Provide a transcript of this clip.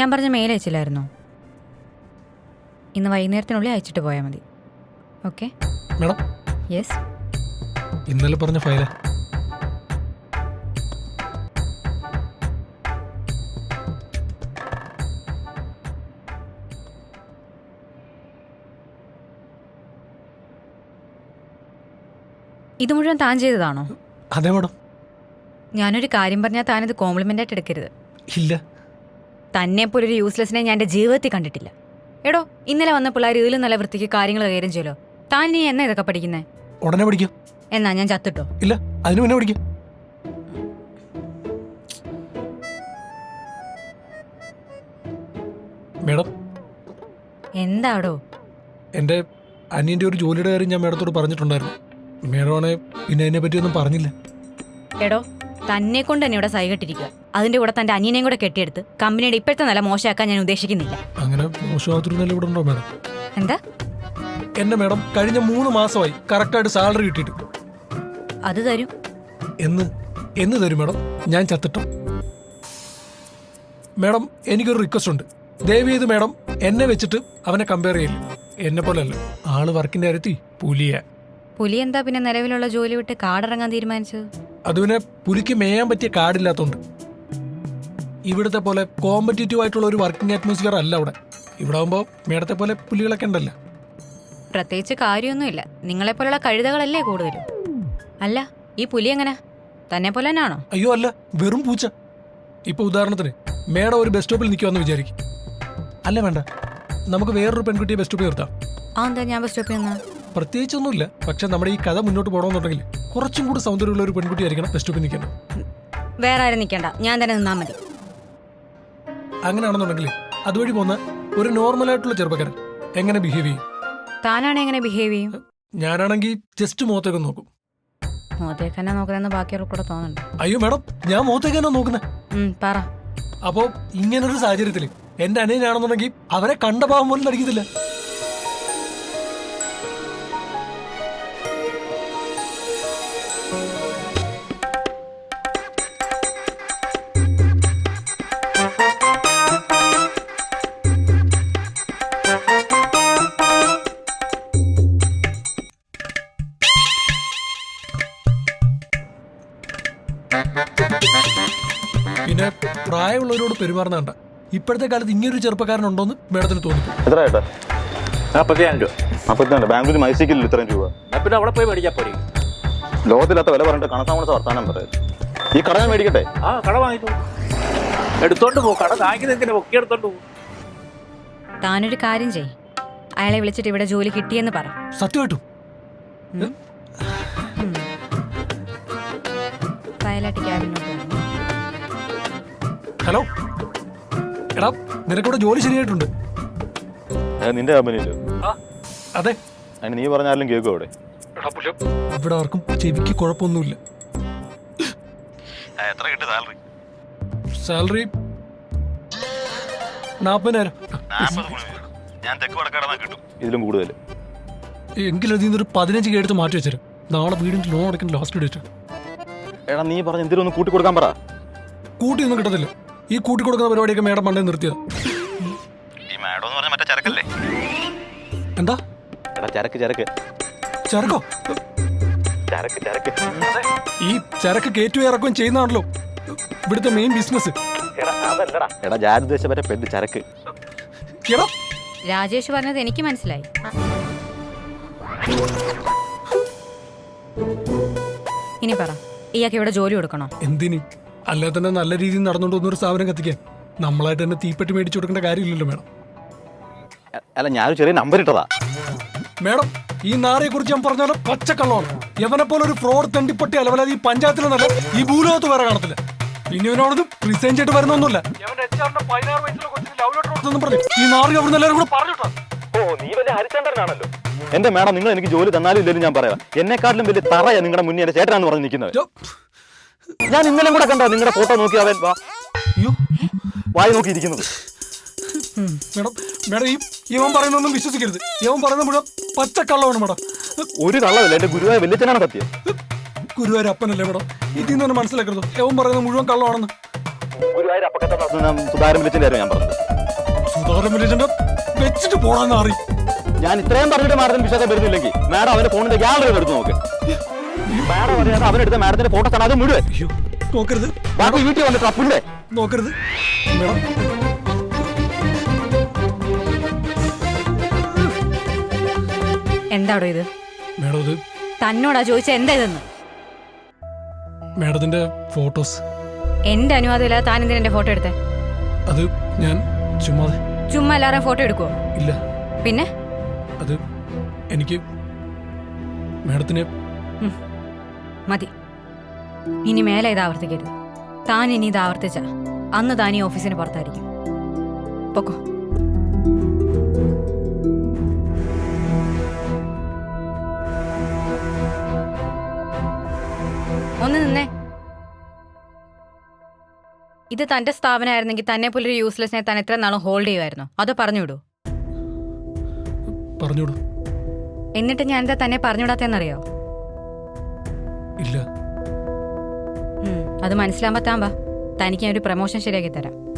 ഞാൻ പറഞ്ഞ മെയിൽ അയച്ചില്ലായിരുന്നോ? ഇന്ന് വൈകുന്നേരത്തിനുള്ളിൽ അയച്ചിട്ട് പോയാൽ മതി. Okay madam? യെസ് ഇന്നലെ പറഞ്ഞ ഫയല ഇത് മുഴുവൻ താൻ ചെയ്തതാണോ? അതെ മാഡം. ഞാനൊരു കാര്യം പറഞ്ഞാൽ താനിത് കോംപ്ലിമെന്റ് ആയിട്ട് എടുക്കരുത്. ഇല്ല. തന്നെ പോലൊരു യൂസ്ലെസ്സിനെ ഞാൻ എന്റെ ജീവിതത്തിൽ കണ്ടിട്ടില്ല. എടോ ഇന്നലെ വന്ന പിള്ളേർ ഇതിലും നല്ല വൃത്തിക്ക് കാര്യങ്ങൾ കൈകാര്യം ചെയ്യലോ? താൻ നീ എന്നാ ഇതൊക്കെ പഠിക്കുന്നേ? ഉടനെ പഠിക്കും. എന്നാ ഞാൻ ചത്തിട്ടോ? ഇല്ല അതിന് മുന്നേ പഠിക്കും. മേഡം. എന്താടോ? എന്റെ അനിയന്റെ ഒരു ജോലിയുടെ കാര്യം ഞാൻ മേഡത്തോട് പറഞ്ഞിട്ടുണ്ടായിരുന്നു. മേഡമാണെ പിന്നെ അതിനെ പറ്റിയൊന്നും പറഞ്ഞില്ല. എടോ തന്നെ കൊണ്ട് തന്നെ ഇവിടെ സൈകെട്ടിരിക്കുക അതിന്റെ കൂടെ തന്റെ അനിയനെയും കൂടെ കെട്ടിയെടുത്ത് കമ്പനിയുടെ ഇപ്പോഴത്തെ നില മോശമാക്കാൻ ഞാൻ ഉദ്ദേശിക്കുന്നില്ല. അങ്ങനെ മോശമാത്തൊരു നില ഇവിടെ ഉണ്ടോ മേഡം? എന്താ? എന്റെ മേഡം കഴിഞ്ഞ മൂന്ന് മാസമായി കറക്റ്റായിട്ട് സാലറി കിട്ടിയിട്ട്. അത് തരും. എന്ന് എന്ന് തരും മേഡം. ഞാൻ ചത്തിട്ടോ. മേഡം എനിക്കൊരു റിക്വസ്റ്റ് ഉണ്ട്. ദയവ് ചെയ്ത് മേഡം എന്നെ വെച്ചിട്ട് അവനെ കമ്പയർ ചെയ്യില്ല എന്നെ പോലെയല്ല ആൾ വർക്കിന്റെ കാര്യത്തിൽ പുലിയ. പുലി എന്താ പിന്നെ നിലവിലുള്ള ജോലി വിട്ട് കാടിറങ്ങാൻ തീരുമാനിച്ചത്? അതുവിനെ പുലിക്ക് മേയാൻ പറ്റിയ കാടില്ലാത്തതുകൊണ്ട് ഇവിടുത്തെ പോലെ കോമ്പറ്റേറ്റീവ് ആയിട്ടുള്ള ഒരു വർക്കിംഗ് അറ്റ്മോസ്ഫിയർ അല്ല അവിടെ. ഇവിടെ ആകുമ്പോൾ മേഡത്തെ പോലെ പുലികളൊക്കെ ഉണ്ടല്ലോ. പ്രത്യേകിച്ച് കാര്യമൊന്നുമില്ല. നിങ്ങളെപ്പോലുള്ള കഴുതകളല്ലേ കൂടുതലും? അല്ല ഈ പുലി എങ്ങനെ? തന്നെ പോലെ തന്നെയാണോ? അയ്യോ അല്ല വെറും പൂച്ച. ഇപ്പൊ ഉദാഹരണത്തിന് മേഡം ഒരു ബസ് സ്റ്റോപ്പിൽ നിൽക്കുമെന്ന് വിചാരിക്കും. അല്ല വേണ്ട. നമുക്ക് വേറൊരു പെൺകുട്ടിയെ ബസ് സ്റ്റോപ്പിൽ നിർത്താം. ആ എന്താ ഞാൻ ബസ് സ്റ്റോപ്പിൽ നിന്നാ? പ്രത്യേകിച്ചൊന്നുമില്ല. പക്ഷെ നമ്മുടെ ഈ കഥ മുന്നോട്ട് പോകണമെന്നുണ്ടെങ്കിൽ കുറച്ചും കൂടി സൗന്ദര്യമുള്ള ഒരു പെൺകുട്ടി ആയിരിക്കണം ബസ് സ്റ്റോപ്പിൽ നിൽക്കണം വേറെ ആരും നിൽക്കണ്ട. ഞാൻ തന്നെ നിന്നാ മതി. അങ്ങനെയാണെന്നുണ്ടെങ്കിൽ അതുവഴി പോകുന്ന ഒരു നോർമൽ ആയിട്ടുള്ള ചെറുപ്പക്കാരൻ എങ്ങനെ ബിഹേവ് ചെയ്യും? താനാണ് എങ്ങനെ ബിഹേവ് ചെയ്യും? ഞാനാണെങ്കിൽ ജസ്റ്റ് മുഖത്തേക്ക് നോക്കും. തന്നെ നോക്കുന്നതെന്ന് ബാക്കിയുള്ള കൂടെ തോന്നുന്നുണ്ട്. അയ്യോ മേഡം ഞാൻ മുഖത്തേക്ക് തന്നെ നോക്കുന്നത് ഉം, പറ. അപ്പോ ഇങ്ങനൊരു സാഹചര്യത്തിൽ എന്റെ അനിയനാണെന്നുണ്ടെങ്കിൽ അവരെ കണ്ട ഭാവം പോലും നടിക്കത്തില്ല. പിന്നെ പ്രായമുള്ളവരോട് പെരുമാറുന്നണ്ട ഇപ്പോഴത്തെ കാലത്ത് ഇങ്ങനൊരു ചെറുപ്പക്കാരനുണ്ടോന്ന് മേഡത്തിന് തോന്നി എത്ര ഏട്ടാ നാൽപ്പത്തിയായിരം രൂപ നാൽപ്പത്തിനാല് ബാംഗ്ലൂർ മൈസൈക്കിളിൽ ഇത്രയും രൂപ. പിന്നെ അവിടെ പോയി മേടിക്കാൻ പോരെ. ലോകത്തില്ലാത്ത വില പറഞ്ഞിട്ട് കണക്കാമണ വർത്താനം പറയാം. ഈ കട ഞാൻ മേടിക്കട്ടെ? ആ കട വാങ്ങിച്ചു എടുത്തോണ്ട് പോ. കട വാങ്ങിക്കുന്ന ഒക്കെ എടുത്തോണ്ട് പോ. താനൊരു കാര്യം ചെയ് അയാളെ വിളിച്ചിട്ട് ഇവിടെ ജോലി കിട്ടിയെന്ന് പറ. സത്യമായിട്ടും കേട്ടു. വയലാട്ട് ക്യാബിനോട്ട് ഹലോ. എടാ നിനക്കിവിടെ ജോലി ശരിയായിട്ടുണ്ട്. നിന്റെ കമ്പനിയിൽ അതെ. അതിന് നീ പറഞ്ഞാലും കേൾക്കും അവിടെ? ഇവിടെ ആർക്കും ചെവിക്ക് കുഴപ്പമൊന്നുമില്ല. എത്ര കിട്ടും സാലറി സാലറി നാൽപ്പതിനായിരം ഞാൻ തെക്ക് വടക്കാടാ കിട്ടും. ഇതിലും കൂടുതൽ എങ്കിലും അതിൽ നിന്നൊരു പതിനഞ്ച് മാറ്റി വെച്ചേരും. നാളെ വീടിന്റെ ലോൺ അടയ്ക്കുന്ന ലാസ്റ്റ് ഡേറ്റ് എടാ നീ പറഞ്ഞ എന്തിനും ഒന്ന് കൂട്ടി കൊടുക്കാൻ പറ. കൂട്ടിയൊന്നും കിട്ടത്തില്ല. ഈ കൂട്ടി കൊടുക്കുന്ന പരിപാടിയൊക്കെ മേഡം മണ്ടേ നിർത്തിയത്. ഈ മാഡം എന്ന് പറഞ്ഞ മറ്റേ ചരക്കല്ലേ? എന്താ? എടാ ചരക്ക് ചരക്ക്. ചരക്കോ? ചരക്ക് ചരക്ക്. ഈ ചരക്ക് കേറ്റു ഇറക്കുകയും ചെയ്യുന്നതാണല്ലോ. ഇവിടുത്തെ മെയിൻ ബിസിനസ് എടാ അതല്ലടാ. എടാ ഞാൻ ഉദ്ദേശിച്ച മറ്റേ പെണ്ണ് ചരക്ക്. എടാ. രാജേഷ് പറഞ്ഞത് എനിക്ക് മനസ്സിലായി. ഇനി പറ ഇയാൾക്ക് ഇവിടെ ജോലി കൊടുക്കണോ? എന്തിന്? അല്ലാതെ തന്നെ നല്ല രീതിയിൽ നടന്നുകൊണ്ട് ഒന്നൊരു സ്ഥാപനം കത്തിക്കാൻ. നമ്മളായിട്ട് തന്നെ തീപ്പെട്ടി മേടിച്ചു കൊടുക്കേണ്ട കാര്യമില്ലല്ലോ മേഡം. അല്ല ഞാനൊരു ചെറിയ നമ്പർ ഇട്ടതാ. മേഡം ഈ നാറിയെ കുറിച്ച് ഞാൻ പറഞ്ഞ പോലെ പച്ചക്കള്ളമാണ്. യവനെ പോലെ ഒരു ഫ്രോഡ് തെണ്ടിപ്പട്ടി അലവലാതെ ഈ പഞ്ചായത്തിൽ നല്ല ഈ ഭൂലോകത്ത് വേറെ കാണത്തില്ല. പിന്നെ ഇവനോടൊന്നും റിസൈൻ ചെയ്തിട്ട് വരുന്നൊന്നുമില്ല. ഈ നാറി അവിടെ എല്ലാവരും കൂടെ പറഞ്ഞിട്ടാ. ഓ നീ വലിയ ഹരിചന്ദ്രനാണല്ലോ. എന്റെ മേഡം നിങ്ങൾ എനിക്ക് ജോലി തന്നാലും ഇല്ലെങ്കിലും ഞാൻ പറയാം. എന്നെക്കാട്ടിലും വലിയ തറയാ നിങ്ങളുടെ മുന്നേ എന്റെ ചേട്ടനാന്ന് പറഞ്ഞ് നിൽക്കുന്നത്. ഞാൻ ഇന്നലെ കൂടെ കണ്ടോ നിങ്ങളുടെ ഫോട്ടോ നോക്കി അവൻ വാ. അയ്യോ. വായി നോക്കിയിരിക്കുന്നത്. മേഡം മേഡം ഈ ഇവൻ പറയുന്നൊന്നും വിശ്വസിക്കരുത്. ഇവൻ പറയുന്ന മുഴുവൻ പച്ച പച്ചക്കള്ളമാണ് മേഡം. ഒരു കള്ളവല്ല എന്റെ ഗുരുവായ വലിയച്ഛനാണ് സത്യം. ഗുരുവായൂർ അപ്പനല്ലേ മേഡം? ഇതിൽ നിന്ന് മനസ്സിലാക്കരുത്. ഇവൻ പറയുന്നത് മുഴുവൻ കള്ളമാണെന്ന്. ഗുരുവായൂർ സുധാരൻ വിളിച്ചിന്റെ ഞാൻ പറഞ്ഞത് സുധാകരൻ വില്ലേജന്റെ വെച്ചിട്ട് പോടാന്ന് അറി ഞാൻ ഇത്രയും പറഞ്ഞിട്ട് മാഡത്തിന് വിശ്വാസം വരുന്നില്ലെങ്കിൽ മാഡം അവന്റെ ഫോണിന്റെ ഗ്യാലറി എടുത്ത് നോക്ക്. മാഡം അറിയാതെ അവനെടുത്ത മാഡത്തിന്റെ ഫോട്ടോ ആണ് അത് മുഴുവൻ. നോക്കരുത്. ബാക്കി വീട്ടിൽ വന്നിട്ട് അപ്പുണ്ടേ നോക്കരുത്. മേഡം എന്താടോ ഇത്? മേഡം ഇത് തന്നോടാ ചോദിച്ച എന്താ ഇതെന്ന്? മേഡത്തിന്റെ ഫോട്ടോസ്. എന്റെ അനുവാദം ഇല്ലാതെ താൻ എന്തിനാ എന്റെ ഫോട്ടോ എടുത്തേ? അത് ഞാൻ ചുമ്മാ ചുമ്മാ എല്ലാവരും ഫോട്ടോ എടുക്കുവോ? ഇല്ല. പിന്നെ? അത് എനിക്ക് മേഡത്തിന് ഉം. മതി. ഇനി മേലെ ഇത് ആവർത്തിക്കരുത്. താൻ ഇനി ഇത് ആവർത്തിച്ച അന്ന് താൻ ഈ ഓഫീസിന് പുറത്തായിരിക്കും. പൊക്കോ. ഇത് തന്റെ സ്ഥാപനമായിരുന്നെങ്കിൽ തന്നെ പോലൊരു യൂസ്ലെസ്സിനെ താൻ എത്ര നാളും ഹോൾഡ് ചെയ്യുമായിരുന്നു അതോ പറഞ്ഞുവിടൂ. പറഞ്ഞോളൂ എന്നിട്ട് ഞാൻ എന്താ തന്നെ പറഞ്ഞുവിടാത്തെന്നറിയോ ഇല്ല. ഉം, അത് മനസ്സിലാകുമ്പോ വാ. തനിക്ക് ഞാൻ ഒരു പ്രൊമോഷൻ ശരിയാക്കി തരാം.